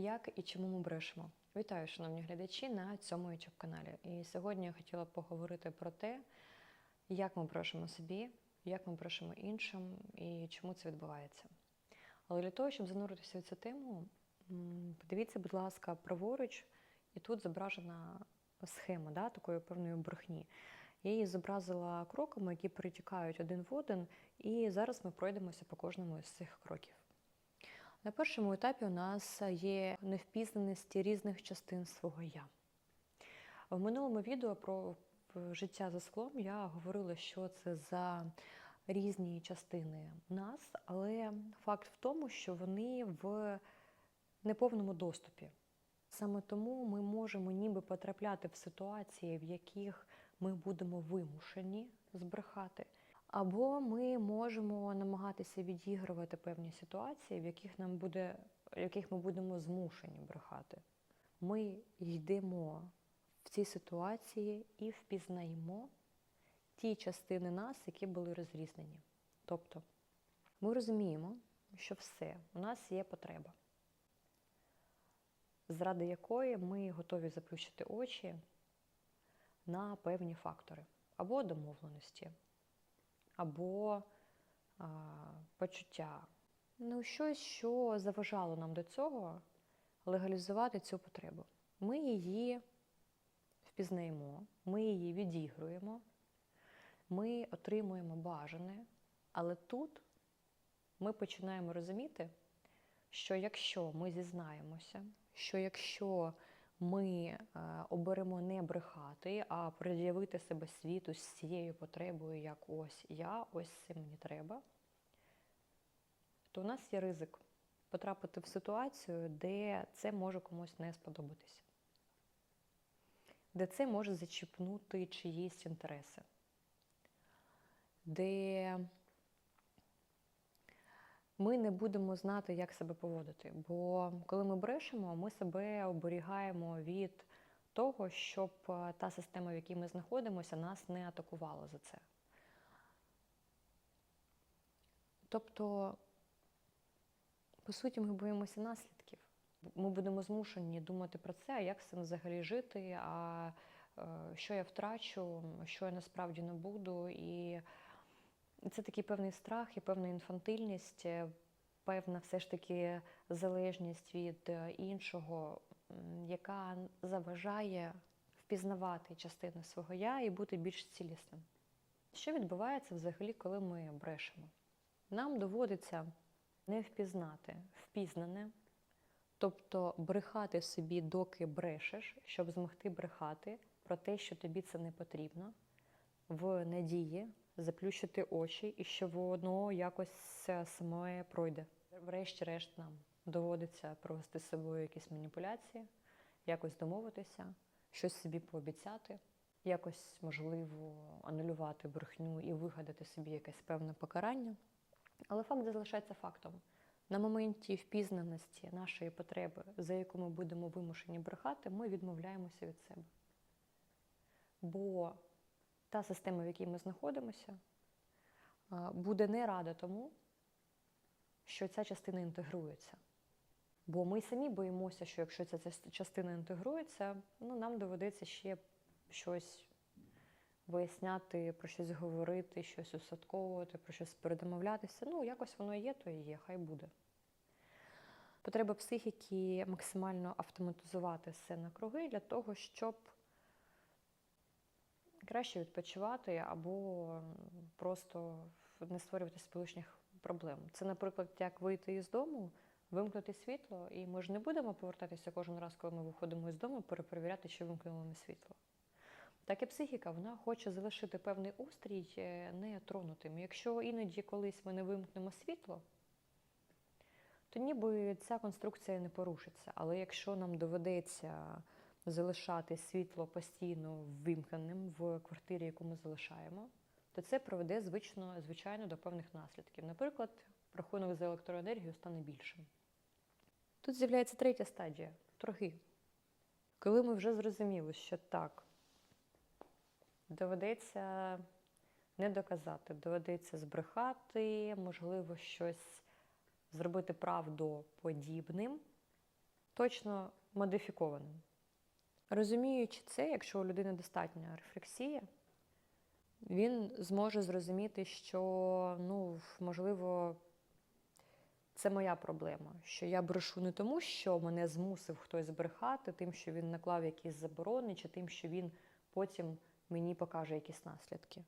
Як і чому ми брешемо? Вітаю, шановні глядачі, на цьому youtube каналі. І сьогодні я хотіла поговорити про те, як ми брешемо собі, як ми брешемо іншим і чому це відбувається. Але для того, щоб зануритися в цю тему, подивіться, будь ласка, праворуч, і тут зображена схема да, такої певної брехні. Я її зобразила кроками, які перетікають один в один, і зараз ми пройдемося по кожному із цих кроків. На першому етапі у нас є невпізнаності різних частин свого я. В минулому відео про життя за склом я говорила, що це за різні частини нас, але факт в тому, що вони в неповному доступі. Саме тому ми можемо ніби потрапляти в ситуації, в яких ми будемо вимушені збрехати. Або ми можемо намагатися відігрувати певні ситуації, в яких нам буде, в яких ми будемо змушені брехати. Ми йдемо в ці ситуації і впізнаємо ті частини нас, які були розрізнені. Тобто ми розуміємо, що все, у нас є потреба, заради якої ми готові заплющити очі на певні фактори або домовленості або а, почуття. Ну, щось, що заважало нам до цього легалізувати цю потребу. Ми її впізнаємо, ми її відігруємо, ми отримуємо бажане, але тут ми починаємо розуміти, що якщо ми зізнаємося, що якщо ми е, оберемо не брехати, а пред'явити себе світу з цією потребою, як ось я, ось це мені треба, то у нас є ризик потрапити в ситуацію, де це може комусь не сподобатися, де це може зачіпнути чиїсь інтереси, де ми не будемо знати, як себе поводити. Бо коли ми брешемо, ми себе оберігаємо від того, щоб е, та система, в якій ми знаходимося, нас не атакувала за це. Тобто, по суті, ми боїмося наслідків. Ми будемо змушені думати про це, а як з цим взагалі жити, а е, що я втрачу, що я насправді не буду. І це такий певний страх і певна інфантильність, е, певна все ж таки залежність від е, іншого, яка заважає впізнавати частини свого я і бути більш цілісним. Що відбувається взагалі, коли ми брешемо? Нам доводиться не впізнати впізнане, тобто брехати собі, доки брешеш, щоб змогти брехати про те, що тобі це не потрібно, в надії заплющити очі і що воно якось саме пройде. Врешті-решт нам доводиться провести з собою якісь маніпуляції, якось домовитися, щось собі пообіцяти, якось можливо анулювати брехню і вигадати собі якесь певне покарання. Але факт залишається фактом. На моменті впізнаності нашої потреби, за яку ми будемо вимушені брехати, ми відмовляємося від себе. Бо та система, в якій ми знаходимося, буде не рада тому, що ця частина інтегрується. Бо ми самі боїмося, що якщо ця частина інтегрується, ну, нам доведеться ще щось виясняти, про щось говорити, щось усадковувати, про щось передомовлятися. Ну, якось воно є, то і є, хай буде. Потреба психіки максимально автоматизувати все на круги для того, щоб краще відпочивати або просто не створювати сполучних проблем. Це, наприклад, як вийти із дому, вимкнути світло, і ми ж не будемо повертатися кожен раз, коли ми виходимо із дому, перепровіряти, що вимкнуло ми світло. Так і психіка, вона хоче залишити певний устрій е, нетронутим. Якщо іноді колись ми не вимкнемо світло, то ніби ця конструкція не порушиться. Але якщо нам доведеться залишати світло постійно вимкненим в квартирі, яку ми залишаємо, то це приведе звично, звичайно до певних наслідків. Наприклад, рахунок за електроенергію стане більшим. Тут з'являється третя стадія торги. Коли ми вже зрозуміли, що так, доведеться не доказати, доведеться збрехати, можливо, щось зробити правдоподібним, точно модифікованим. Розуміючи це, якщо у людини достатня рефлексія, він зможе зрозуміти, що, ну, можливо, це моя проблема, що я брешу не тому, що мене змусив хтось збрехати, тим, що він наклав якісь заборони, чи тим, що він потім мені покаже якісь наслідки.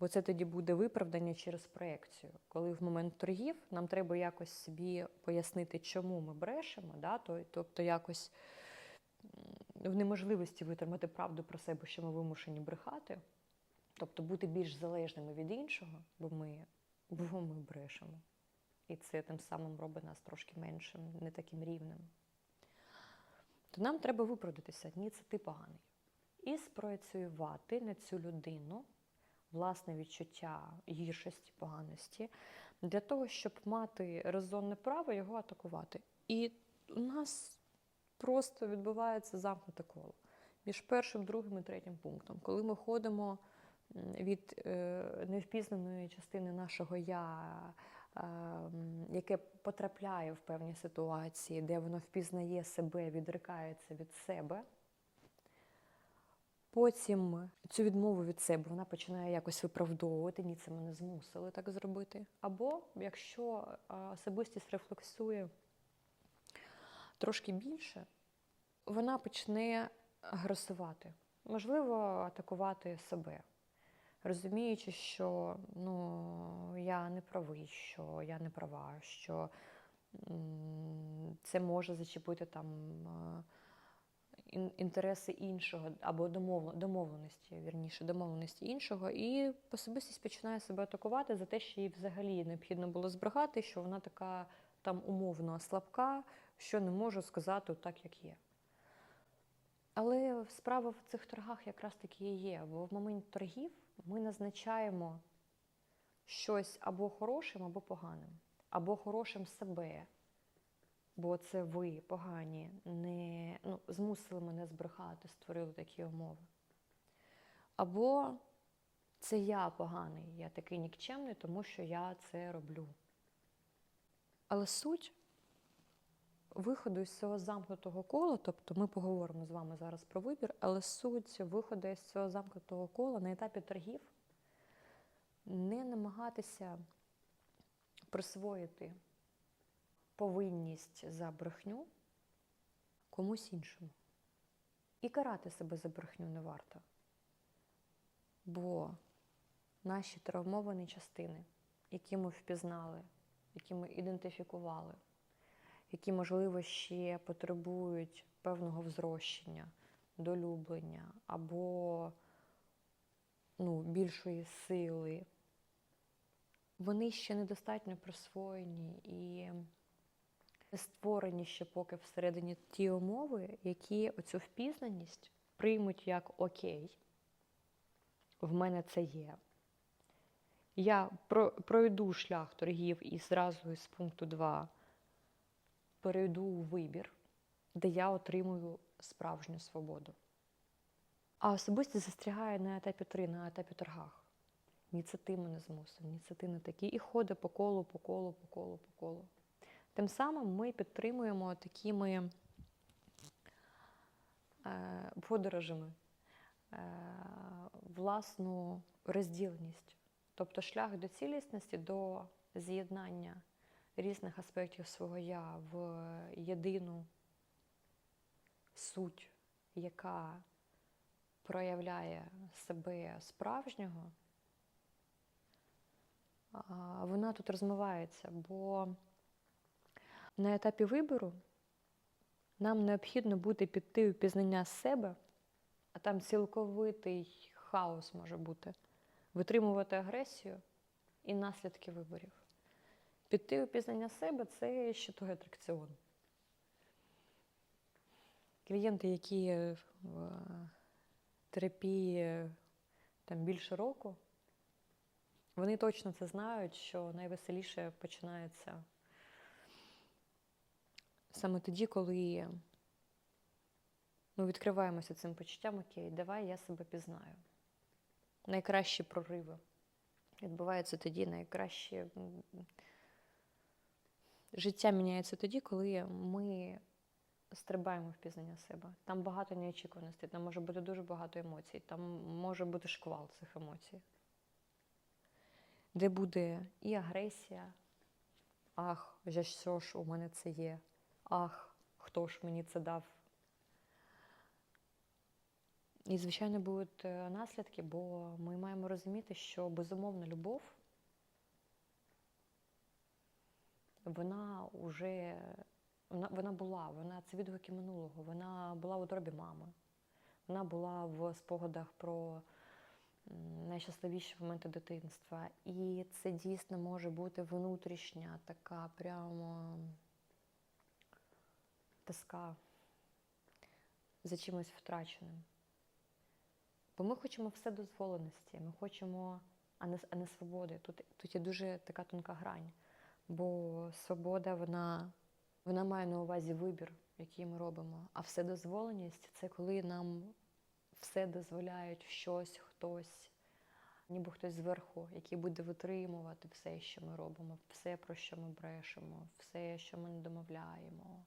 Бо це тоді буде виправдання через проекцію. Коли в момент торгів нам треба якось собі пояснити, чому ми брешемо, да? тобто якось в неможливості витримати правду про себе, що ми вимушені брехати, тобто бути більш залежними від іншого, бо ми, бо ми брешемо. І це тим самим робить нас трошки меншим, не таким рівним. То нам треба виправдатися, ні, це ти поганий. І спроєціювати на цю людину власне відчуття гіршості, поганості, для того, щоб мати резонне право його атакувати. І у нас просто відбувається замкнуте коло між першим, другим і третім пунктом. Коли ми ходимо від е, невпізнаної частини нашого я, е, яке потрапляє в певні ситуації, де воно впізнає себе, відрикається від себе. Потім цю відмову від себе вона починає якось виправдовувати, ні, це мене змусили так зробити. Або якщо особистість рефлексує трошки більше, вона почне агресувати, можливо, атакувати себе, розуміючи, що ну, я не правий, що я не права, що це може зачепити там. інтереси іншого або домовленості, вірніше, домовленості іншого, і особистість починає себе атакувати за те, що їй взагалі необхідно було збрехати, що вона така там умовно слабка, що не може сказати так, як є. Але справа в цих торгах якраз таки і є, бо в момент торгів ми назначаємо щось або хорошим, або поганим, або хорошим себе, бо це ви погані, не ну, змусили мене збрехати, створили такі умови. Або це я поганий, я такий нікчемний, тому що я це роблю. Але суть виходу з цього замкнутого кола, тобто ми поговоримо з вами зараз про вибір, але суть виходу з цього замкнутого кола на етапі торгів не намагатися присвоїти повинність за брехню комусь іншому. І карати себе за брехню не варто. Бо наші травмовані частини, які ми впізнали, які ми ідентифікували, які, можливо, ще потребують певного взрощення, долюблення або ну, більшої сили, вони ще недостатньо присвоєні і створені ще поки всередині ті умови, які оцю впізнаність приймуть як окей. В мене це є. Я пройду шлях торгів і зразу із пункту 2 перейду у вибір, де я отримую справжню свободу. А особистість застрягає на етапі 3, на етапі торгах. Ні, це ти мене змусив, ні, це ти не такий. І ходить по колу, по колу, по колу, по колу. Тим самим ми підтримуємо такими е, подорожами е, власну розділеність, тобто шлях до цілісності, до з'єднання різних аспектів свого я в єдину суть, яка проявляє себе справжнього, вона тут розмивається, бо на етапі вибору нам необхідно буде піти у пізнання себе, а там цілковитий хаос може бути, витримувати агресію і наслідки виборів. Піти у пізнання себе це ще той атракціон. Клієнти, які в терапії там більше року, вони точно це знають, що найвеселіше починається саме тоді, коли ми відкриваємося цим почуттям, окей, давай я себе пізнаю. Найкращі прориви відбуваються тоді, найкраще м, життя міняється тоді, коли ми стрибаємо в пізнання себе. Там багато неочікуваностей, там може бути дуже багато емоцій, там може бути шквал цих емоцій. Де буде і агресія, ах, за що ж у мене це є, ах, хто ж мені це дав. І, звичайно, будуть е, наслідки, бо ми маємо розуміти, що безумовна любов, вона вже вона, вона була, вона це відгуки минулого, вона була в утробі мами, вона була в спогадах про найщасливіші моменти дитинства. І це дійсно може бути внутрішня така прямо тоска за чимось втраченим. Бо ми хочемо все дозволеності, ми хочемо, а не, а не свободи. Тут, тут є дуже така тонка грань. Бо свобода, вона, вона має на увазі вибір, який ми робимо. А вседозволеність це коли нам все дозволяють щось, хтось, ніби хтось зверху, який буде витримувати все, що ми робимо, все, про що ми брешемо, все, що ми не домовляємо.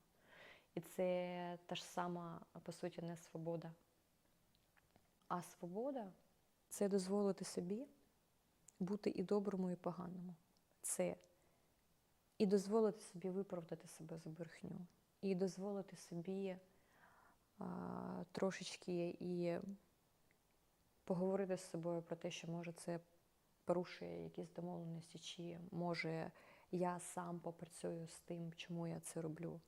І це та ж сама, по суті, не свобода. А свобода це дозволити собі бути і доброму, і поганому. Це і дозволити собі виправдати себе за брехню, і дозволити собі а, трошечки і поговорити з собою про те, що може це порушує якісь домовленості, чи може я сам попрацюю з тим, чому я це роблю.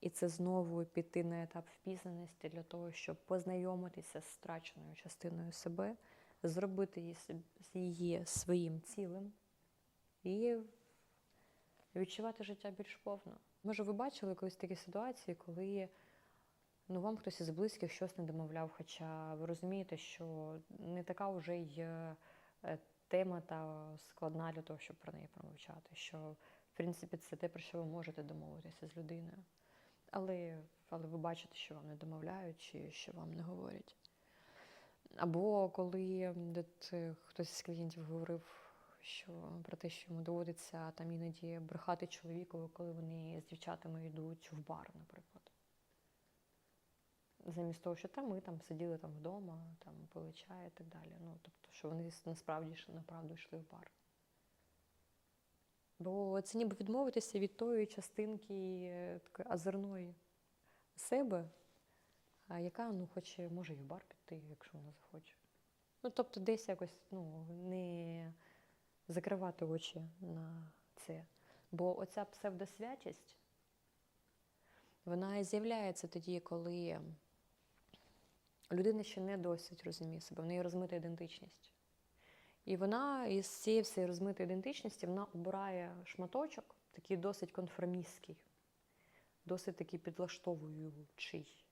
І це знову піти на етап впізнаності для того, щоб познайомитися з страченою частиною себе, зробити її, її своїм цілим і відчувати життя більш повно. Може, ви бачили колись такі ситуації, коли ну, вам хтось із близьких щось не домовляв, хоча ви розумієте, що не така вже й е, тема та складна для того, щоб про неї промовчати. Що, в принципі, це те, про що ви можете домовитися з людиною. Але, але ви бачите, що вам не домовляють, чи що вам не говорять. Або коли хтось з клієнтів говорив що, про те, що йому доводиться там іноді брехати чоловікові, коли вони з дівчатами йдуть в бар, наприклад. Замість того, що там ми там сиділи там вдома, там пили чай і так далі. Ну, тобто, що вони насправді направду йшли в бар. Бо це ніби відмовитися від тої частинки е, такої озерної себе, яка ну, хоче, може і в бар піти, якщо вона захоче. Ну, тобто, десь якось ну, не закривати очі на це. Бо оця псевдосвятість, вона і з'являється тоді, коли людина ще не досить розуміє себе, в неї розмита ідентичність. І вона із цієї всієї розмитої ідентичності вона обирає шматочок, такий досить конформістський, досить такий підлаштовуючий,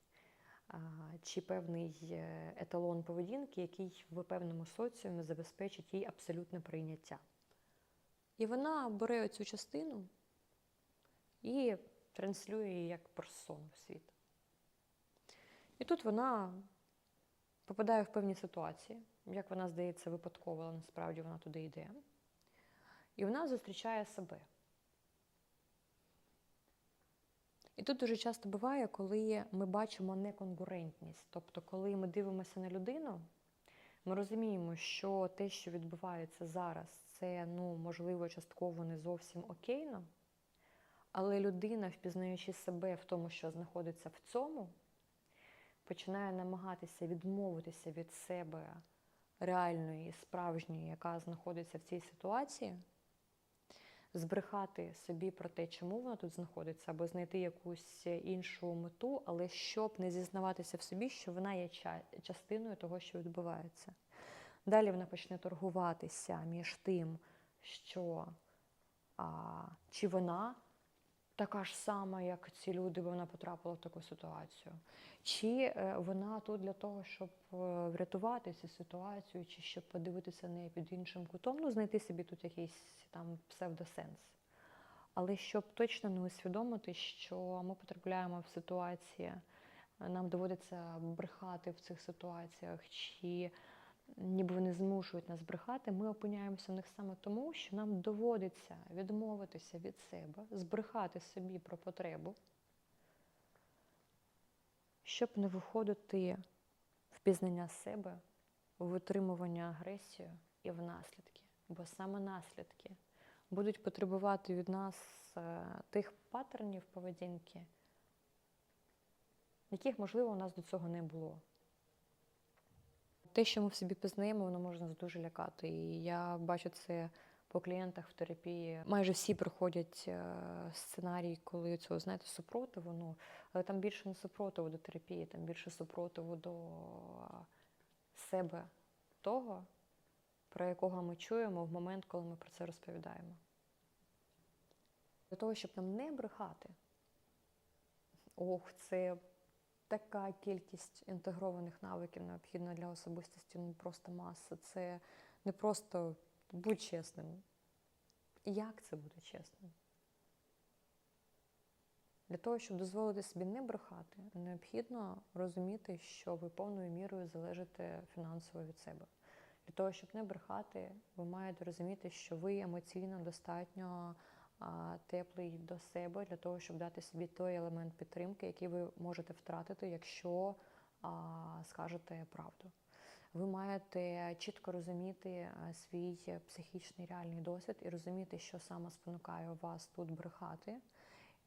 чи певний е, еталон поведінки, який в певному соціумі забезпечить їй абсолютне прийняття. І вона бере цю частину і транслює її як персону в світ. І тут вона попадає в певні ситуації, як вона здається випадково, але насправді вона туди йде. І вона зустрічає себе. І тут дуже часто буває, коли ми бачимо неконгурентність. Тобто, коли ми дивимося на людину, ми розуміємо, що те, що відбувається зараз, це ну, можливо частково не зовсім окейно, але людина, впізнаючи себе в тому, що знаходиться в цьому, починає намагатися відмовитися від себе реальної, справжньої, яка знаходиться в цій ситуації, збрехати собі про те, чому вона тут знаходиться, або знайти якусь іншу мету, але щоб не зізнаватися в собі, що вона є частиною того, що відбувається. Далі вона почне торгуватися між тим, що а, чи вона така ж сама, як ці люди, бо вона потрапила в таку ситуацію. Чи е, вона тут для того, щоб е, врятувати цю ситуацію, чи щоб подивитися на неї під іншим кутом, ну, знайти собі тут якийсь там псевдосенс. Але щоб точно не усвідомити, що ми потрапляємо в ситуації, е, нам доводиться брехати в цих ситуаціях, чи ніби вони змушують нас брехати, ми опиняємося в них саме тому, що нам доводиться відмовитися від себе, збрехати собі про потребу, щоб не виходити в пізнання себе, в витримування агресії і в наслідки. Бо саме наслідки будуть потребувати від нас е, тих паттернів поведінки, яких, можливо, у нас до цього не було. Те, що ми в собі пізнаємо, воно може нас дуже лякати. І я бачу це по клієнтах в терапії. Майже всі проходять е, сценарій, коли цього, знаєте, супротиву. Ну, але там більше не супротиву до терапії, там більше супротиву до себе того, про якого ми чуємо в момент, коли ми про це розповідаємо. Для того, щоб нам не брехати, ох, це така кількість інтегрованих навиків необхідна для особистості, ну просто маса. Це не просто будь чесним. Як це бути чесним? Для того, щоб дозволити собі не брехати, необхідно розуміти, що ви повною мірою залежите фінансово від себе. Для того, щоб не брехати, ви маєте розуміти, що ви емоційно достатньо теплий до себе для того, щоб дати собі той елемент підтримки, який ви можете втратити, якщо скажете правду. Ви маєте чітко розуміти свій психічний реальний досвід і розуміти, що саме спонукає вас тут брехати.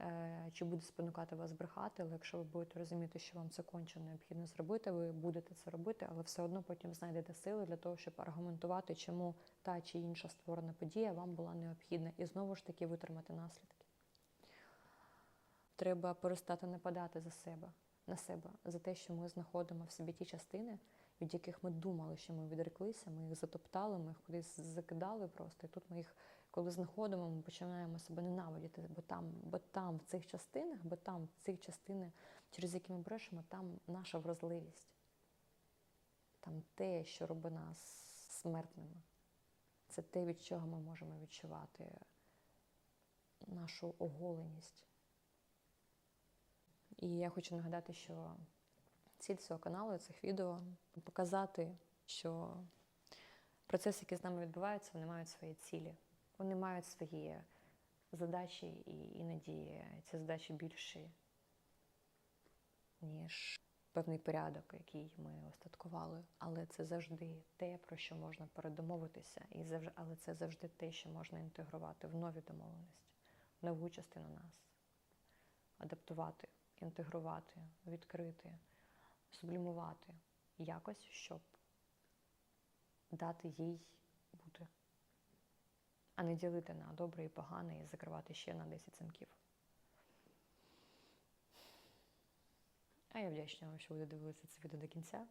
Е, Чи буде спонукати вас брехати, але якщо ви будете розуміти, що вам це конче необхідно зробити, ви будете це робити, але все одно потім знайдете сили для того, щоб аргументувати, чому та чи інша створена подія вам була необхідна, і знову ж таки витримати наслідки. Треба перестати нападати за себе на себе за те, що ми знаходимо в собі ті частини, від яких ми думали, що ми відреклися, ми їх затоптали, ми їх кудись закидали просто. І тут ми їх, коли знаходимо, ми починаємо себе ненавидіти, бо там, бо там в цих частинах, бо там в цих частини, через які ми брешемо, там наша вразливість. Там те, що робить нас смертними. Це те, від чого ми можемо відчувати нашу оголеність. І я хочу нагадати, що ціль цього каналу, цих відео показати, що процеси, які з нами відбуваються, вони мають свої цілі. Вони мають свої задачі, і іноді ці задачі більші, ніж певний порядок, який ми остаткували. Але це завжди те, про що можна передомовитися, і завжди, але це завжди те, що можна інтегрувати в нові домовленості, в нову частину нас, адаптувати, інтегрувати, відкрити сублімувати якось, щоб дати їй а не ділити на добре і погане і закривати ще на 10 замків. А я вдячна вам, що ви додивилися це відео до кінця.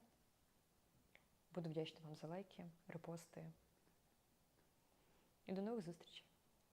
Буду вдячна вам за лайки, репости. І до нових зустрічей!